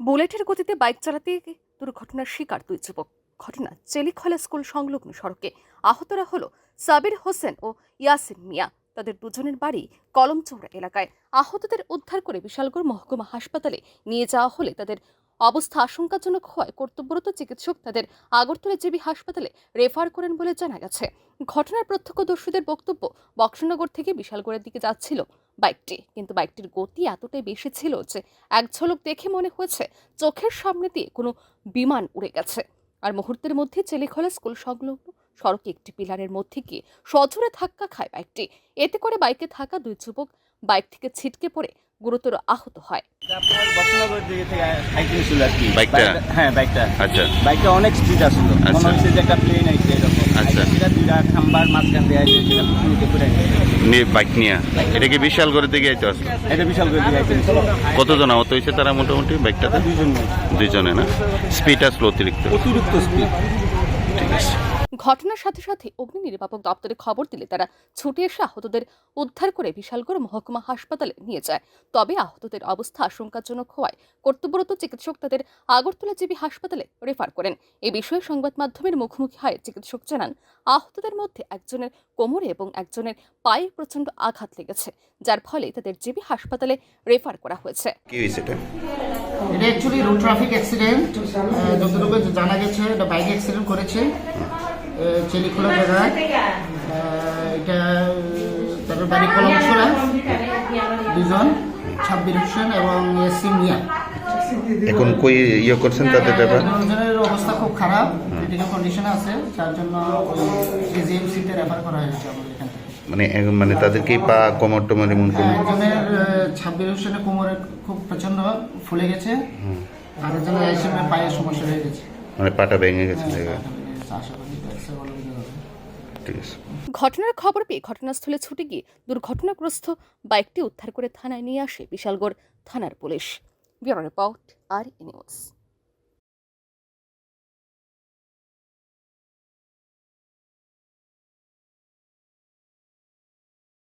বুলেটের গতিতে বাইক চালাতে দুর্ঘটনার শিকার দুই যুবক। ঘটনা চেলিখলা স্কুল সংলগ্ন সড়কে আহতরা হল সাবির হোসেন ও ইয়াসিন মিয়া। তাদের দুজনের বাড়ি কলমচৌড়া এলাকায়। আহতদের উদ্ধার করে বিশালগড় মহকুমা হাসপাতালে নিয়ে যাওয়া হলে তাদের অবস্থা আশঙ্কাজনক হওয়ায় কর্তব্যরত চিকিৎসক তাদের আগরতলা জিবি হাসপাতালে রেফার করেন বলে জানা গেছে। ঘটনার প্রত্যক্ষদর্শীদের বক্তব্য বক্সনগর থেকে বিশালগড়ের দিকে যাচ্ছিল বাইকটি। কিন্তু বাইকটির গতি এতটাই বেশি ছিল যে এক ঝলক দেখে মনে হয়েছে চোখের সামনে দিয়ে কোনো বিমান উড়ে গেছে। আর মুহূর্তের মধ্যে চেলিখলা স্কুল সংলগ্ন সড়কে একটি পিলারের মধ্যে গিয়ে সজোরে ধাক্কা খায় বাইকটি। এতে করে বাইকে থাকা দুই যুবক বাইক থেকে ছিটকে পড়ে গুরুতর আহত হয়? হ্যাঁ বাইকটা। আচ্ছা। বাইকটা অনেক স্পিড আসলো আচ্ছা। মনে হচ্ছে যে একটা প্লেন আইছে এরকম। আচ্ছা। সেটা দুইটা খাম্বার মাঝখান দিয়ে আইছে সেটা পুকুরিতে করে নিয়ে বাইক নিয়ে? এটা কি বিশাল করে দিকে আইতে আসলো? এটা বিশাল করে কতজন আহত হয়েছে তারা মোটামুটি বাইকটাতে। দুইজনে। না? স্পিড আসলো অতিরিক্ত। অতিরিক্ত স্পিড ঠিক আছে ঘটনার সাথে সাথে অগ্নি নির্বাপক দপ্তরে খবর দিলে তারা ছুটে এসে আহতদের উদ্ধার করে বিশালগড় মহকুমা হাসপাতালে নিয়ে যায়। তবে আহতদের অবস্থা আশঙ্কাজনক হওয়ায় কর্তব্যরত চিকিৎসক তাদের আগরতলা জিবি হাসপাতালে রেফার করেন। এ বিষয়ে সংবাদ মাধ্যমের মুখোমুখি হয় চিকিৎসক জানান আহতদের মধ্যে একজনের কোমরে এবং একজনের পায়ে প্রচণ্ড আঘাত লেগেছে যার ফলে তাদের জিবি হাসপাতালে রেফার করা হয়েছে। কি হয়েছে এটা অ্যাকচুয়ালি রোড ট্রাফিক অ্যাক্সিডেন্ট যতটুকু জানা গেছে এটা বাইক অ্যাক্সিডেন্ট করেছে। আহ, চেলিখোলা জায়গায় এটা তাদের বাড়ি কলমছড়া দুজন ছাব্বির হোসেন এবং ইয়াসিম মিয়া এখন কই ইয়ে করছেন তাদের ব্যাপার? দুজনের অবস্থা খুব খারাপ। ক্রিটিক্যাল কন্ডিশনে আছে যার জন্য এজিএমসিতে রেফার করা হয়েছে আমাদের এখান থেকে। মানে মানে তাদেরকে পা কোমর টোমর এমন কোনো একজনের ছাব্বির হোসেনের কোমরে খুব প্রচণ্ড ফুলে গেছে। আর একজনের ইয়াসিমের পায়ের সমস্যা হয়ে গেছে। মানে পাটা ভেঙে গেছে আশা করি ঠিক আছে। ঘটনার খবর পেয়ে ঘটনাস্থলে ছুটে গিয়ে দুর্ঘটনাগ্রস্ত বাইকটি উদ্ধার করে থানায় নিয়ে আসে বিশালগড় থানার police. Bureau report R news.